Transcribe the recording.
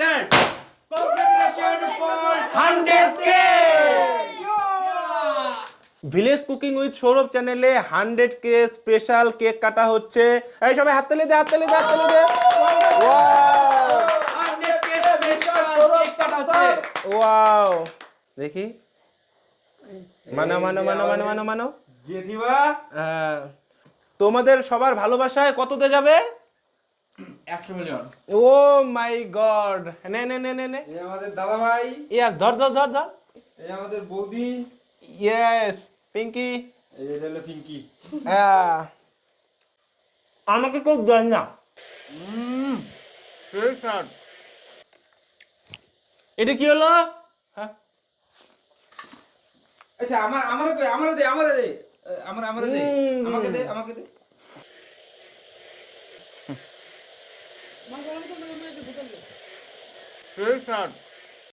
Start congratulation for 100 K village cooking with Sourav চ্যানেলে hundred কে special cake কাটা হচ্ছে। এই সবাই হাত তালি দে হাত তালি দে হাত তালি দে। ওয়াও দেখি। মানো মানো মানো মানো মানো মানো। জেঠিমা। হ্যাঁ। তোমাদের সবার ভালোবাসায় কততে যাবে? একশো মিলিয়ন। ও মাই গড। নে নে নে নে নে। এই আমাদের দাদা ভাই ইয়াস ধর ধর ধর ধর। এই আমাদের বৌদি। ইয়েস পিঙ্কি। এই হলো পিঙ্কি হ্যাঁ। আমাকে কেউ দেয় না। এটা কি হলো? হ্যাঁ। আচ্ছা আমার আমারও দে আমারও দে আমারও দে। আমার আমারও দে। আমাকে দে আমাকে দে। সেই স্বাদ